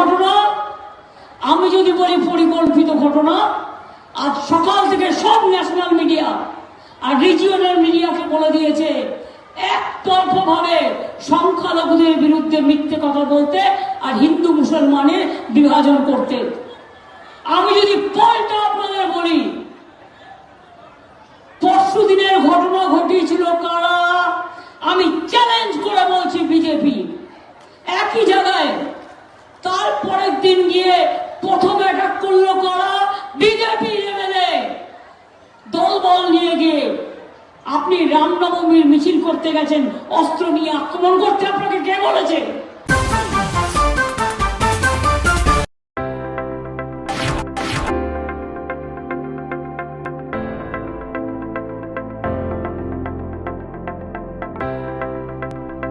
ঘটনা, আমি যদি বলি পরিকল্পিত ঘটনা, আজ সকাল থেকে সব ন্যাশনাল মিডিয়া আর রিজিওনাল মিডিয়াকে বলে দিয়েছে, একতরফভাবে সংখ্যালঘুদের বিরুদ্ধে মিথ্যে কথা বলতে আর হিন্দু, মুসলমানের বিভাজন করতে। দিন গিয়ে প্রথম অ্যাটাক করল করা? বিজেপি এমএলএ দলবল নিয়ে গিয়ে আপনি রামনবমীর মিছিল করতে গেছেন, অস্ত্র নিয়ে আক্রমণ করতে আপনাকে কে বলেছে?